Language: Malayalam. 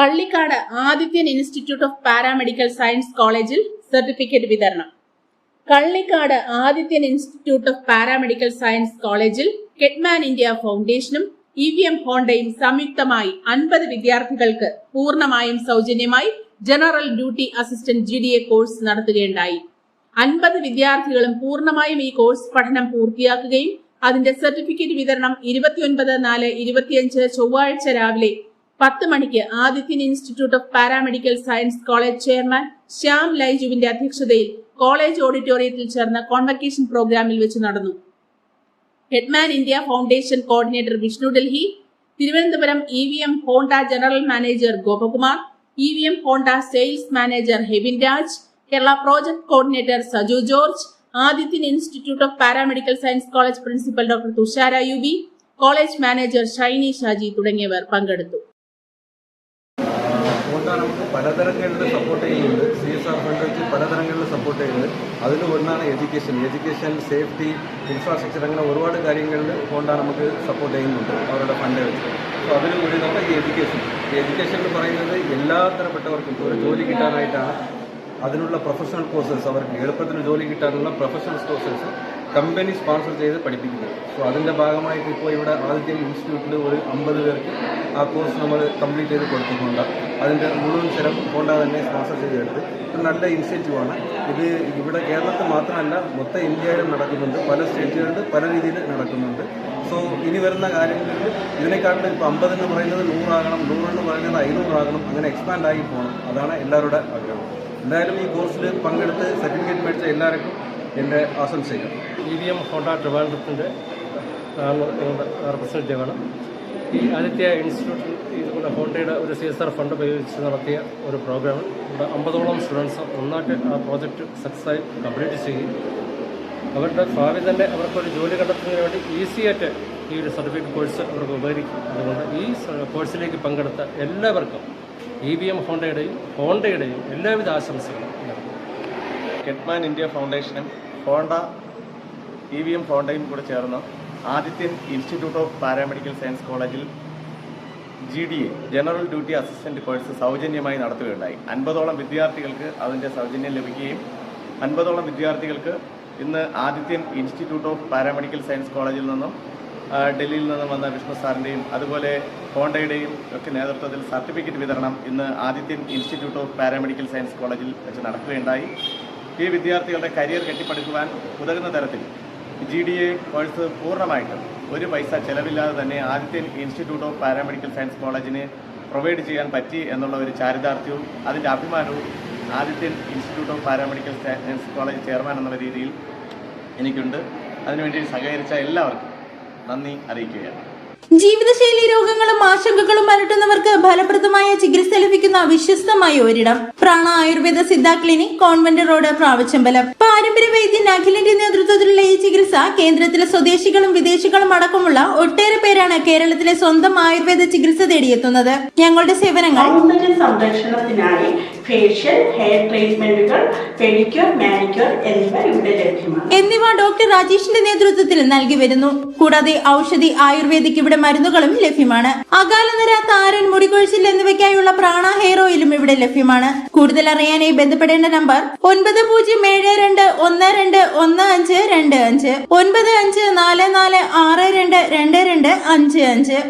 Kallikkad Adithyan institute of paramedical science കോളേജിൽ സർട്ടിഫിക്കറ്റ് വിതരണം. Kallikkad Adithyan institute of paramedical science കോളേജിൽ കെറ്റ്മാൻ ഇന്ത്യ ഫൗണ്ടേഷനും ഇ വി എം ഹോണ്ടയും സംയുക്തമായി അൻപത് വിദ്യാർത്ഥികൾക്ക് പൂർണമായും സൗജന്യമായി general duty assistant G D A course നടത്തുകയുണ്ടായി. അൻപത് വിദ്യാർത്ഥികളും പൂർണമായും ഈ കോഴ്സ് പഠനം പൂർത്തിയാക്കുകയും അതിന്റെ സർട്ടിഫിക്കറ്റ് വിതരണം ഇരുപത്തിയൊൻപത് നാല് ഇരുപത്തിയഞ്ച് ചൊവ്വാഴ്ച രാവിലെ പത്ത് മണിക്ക് Adithyan institute of paramedical science college chairman Shyam ലൈജുവിന്റെ അധ്യക്ഷതയിൽ കോളേജ് ഓഡിറ്റോറിയത്തിൽ ചേർന്ന കോൺവക്കേഷൻ പ്രോഗ്രാമിൽ വെച്ച് നടന്നു. Headman India foundation coordinator Vishnu Delhi Thiruvananthapuram E V M Honda general manager Gopakumar E V M Honda sales manager Hebin Raj Kerala project coordinator Saju George Adithyan institute of paramedical science college principal doctor Thushara U college manager Shiny Shaji തുടങ്ങിയവർ പങ്കെടുത്തു. ഹോണ്ട നമുക്ക് പലതരങ്ങളിൽ സപ്പോർട്ട് ചെയ്യുന്നുണ്ട് സി എസ് ആർ ഫണ്ട് വെച്ച് പലതരങ്ങളിലെ സപ്പോർട്ട് ചെയ്യുന്നുണ്ട് അതിൽ ഒന്നാണ് എഡ്യൂക്കേഷൻ എഡ്യൂക്കേഷൻ സേഫ്റ്റി ഇൻഫ്രാസ്ട്രക്ചർ അങ്ങനെ ഒരുപാട് കാര്യങ്ങളിൽ ഹോണ്ട നമുക്ക് സപ്പോർട്ട് ചെയ്യുന്നുണ്ട് അവരുടെ ഫണ്ട് വെച്ച്. അപ്പോൾ അതിൽ ഒരു നമ്മുടെ ഈ എഡ്യൂക്കേഷൻ എഡ്യൂക്കേഷൻ എന്ന് പറയുന്നത് എല്ലാ തരപ്പെട്ടവർക്കും ഒരു ജോലി കിട്ടാനായിട്ടാണ്. അതിനുള്ള പ്രൊഫഷണൽ കോഴ്സസ് അവർക്ക് എളുപ്പത്തിൽ ജോലി കിട്ടാനുള്ള പ്രൊഫഷണൽ കോഴ്സസ് കമ്പനി സ്പോൺസർ ചെയ്ത് പഠിപ്പിക്കുന്നത്. സോ അതിന്റെ ഭാഗമായിട്ട് ഇപ്പോൾ ഇവിടെ ആദിത്യം ഇൻസ്റ്റിറ്റ്യൂട്ടിൽ ഒരു അമ്പത് പേർക്ക് ആ കോഴ്സ് നമ്മൾ കംപ്ലീറ്റ് ചെയ്ത് കൊടുക്കുന്നുണ്ട് അതിന്റെ മുഴുവൻ സ്ഥലം ഹോണ്ട തന്നെ സ്പോൺസർ ചെയ്തെടുത്ത്. ഒരു നല്ല ഇനിഷ്യേറ്റീവാണ് ഇത് ഇവിടെ കേരളത്തിൽ മാത്രമല്ല മൊത്തം ഇന്ത്യയിലും നടക്കുന്നുണ്ട്. പല സ്റ്റേറ്റുകളിലും പല രീതിയിൽ നടക്കുന്നുണ്ട്. സോ ഇനി വരുന്ന കാര്യങ്ങളിൽ ഇതിനെക്കാട്ടിലും ഇപ്പോൾ അമ്പത് എന്ന് പറയുന്നത് നൂറാകണം നൂറെന്ന് പറയുന്നത് അഞ്ഞൂറാകണം അങ്ങനെ എക്സ്പാൻഡ് ആയി പോകണം. അതാണ് എല്ലാവരുടെ ആഗ്രഹം. എന്തായാലും ഈ കോഴ്സിൽ പങ്കെടുത്ത് സർട്ടിഫിക്കറ്റ് മേടിച്ച എല്ലാവർക്കും എന്റെ ആശംസകൾ. ഇ വി എം ഹോണ്ട ട്രിവാൻഡ്രത്തിന്റെ റെപ്രസെന്റേറ്റീവാണ് ഈ ആദിത്യ ഇൻസ്റ്റിറ്റ്യൂട്ടിൽ ഇതുപോലെ ഹോണ്ടയുടെ ഒരു സി എസ് ആർ ഫണ്ട് ഉപയോഗിച്ച് നടത്തിയ ഒരു പ്രോഗ്രാമിൽ ഇവിടെ അമ്പതോളം സ്റ്റുഡൻസ് ഒന്നായിട്ട് ആ പ്രോജക്റ്റ് സക്സസ്സായി കംപ്ലീറ്റ് ചെയ്യും അവരുടെ ഭാവി തന്നെ അവർക്കൊരു ജോലി കണ്ടെത്തുന്നതിന് വേണ്ടി ഈസി ആയിട്ട് ഈ ഒരു സർട്ടിഫിക്കറ്റ് കോഴ്സ് അവർക്ക് ഉപകരിക്കും. അതുകൊണ്ട് ഈ കോഴ്സിലേക്ക് പങ്കെടുത്ത എല്ലാവർക്കും ഇ വി എം ഹോണ്ടയുടെയും ഹോണ്ടയുടെയും എല്ലാവിധ ആശംസകളും കെറ്റ്മാൻ ഇന്ത്യ ഫൗണ്ടേഷനും ഹോണ്ട ഇ വി എം ഹോണ്ടയും കൂടെ ചേർന്ന് Adithyan institute of paramedical science കോളേജിൽ G D A general duty assistant course സൗജന്യമായി നടത്തുകയുണ്ടായി. അൻപതോളം വിദ്യാർത്ഥികൾക്ക് അതിന്റെ സൗജന്യം ലഭിക്കുകയും അൻപതോളം വിദ്യാർത്ഥികൾക്ക് ഇന്ന് Adithyan institute of paramedical science കോളേജിൽ നിന്നും ഡൽഹിയിൽ നിന്നും വന്ന വിഷ്ണു സാറിന്റെയും അതുപോലെ ഹോണ്ടയുടെയും ഒക്കെ നേതൃത്വത്തിൽ സർട്ടിഫിക്കറ്റ് വിതരണം ഇന്ന് Adithyan institute of paramedical science കോളേജിൽ വെച്ച് നടക്കുകയുണ്ടായി. ഈ വിദ്യാർത്ഥികളുടെ കരിയർ കെട്ടിപ്പടുക്കുവാൻ ഉതകുന്ന തരത്തിൽ ജി ഡി എ കോഴ്സ് പൂർണമായിട്ടും ഒരു പൈസ ചെലവില്ലാതെ തന്നെ ആദ്യത്തെ ഇൻസ്റ്റിറ്റ്യൂട്ട് ഓഫ് പാരാമെഡിക്കൽ സയൻസ് കോളേജിന് പ്രൊവൈഡ് ചെയ്യാൻ പറ്റി എന്നുള്ള ഒരു ചാരിതാർത്ഥ്യവും അതിന്റെ അഭിമാനവും ആദ്യത്തെ institute of paramedical science college chairman എന്നുള്ള രീതിയിൽ എനിക്കുണ്ട്. അതിനുവേണ്ടി സഹകരിച്ച എല്ലാവർക്കും നന്ദി അറിയിക്കുകയാണ്. ജീവിതശൈലി രോഗങ്ങളും ആശങ്കകളും അലട്ടുന്നവർക്ക് ഫലപ്രദമായ ചികിത്സ ലഭിക്കുന്ന വിശ്വസ്തമായ ഒരിടം. Prana Ayurveda Siddha clinic convent road Pravachambalam പാരമ്പര്യ വൈദ്യൻ അഖിലിന്റെ നേതൃത്വത്തിലുള്ള ഈ ചികിത്സ കേന്ദ്രത്തിലെ സ്വദേശികളും വിദേശികളും അടക്കമുള്ള ഒട്ടേറെ പേരാണ് കേരളത്തിലെ സ്വന്തം ആയുർവേദ ചികിത്സ തേടിയെത്തുന്നത്. ഞങ്ങളുടെ സേവനങ്ങൾ സംരക്ഷണത്തിനായി ഫേഷ്യൽ ഹെയർ ട്രീറ്റ്മെന്റുകൾ പെഡിക്യൂർ മാനിക്യൂർ എന്നിവ ഇവിടെ ലഭ്യമാണ്. എന്നിവ ഡോക്ടർ രാജേഷിന്റെ നേതൃത്വത്തിൽ നൽകി വരുന്നു. കൂടാതെ ഔഷധി ആയുർവേദിക് ഇവിടെ മരുന്നുകളും ലഭ്യമാണ്. അകാലനിര താരൻ മുടികൊഴിച്ചിൽ എന്നിവയ്ക്കായുള്ള പ്രാണ ഹെയർ ഓയിലും ഇവിടെ ലഭ്യമാണ്. കൂടുതൽ അറിയാനായി ബന്ധപ്പെടേണ്ട നമ്പർ ഒൻപത് പൂജ്യം ഏഴ് രണ്ട് ഒന്ന് രണ്ട് ഒന്ന് അഞ്ച് രണ്ട് അഞ്ച്. ഒൻപത് അഞ്ച് നാല് നാല് ആറ് രണ്ട് രണ്ട് രണ്ട് അഞ്ച് അഞ്ച്.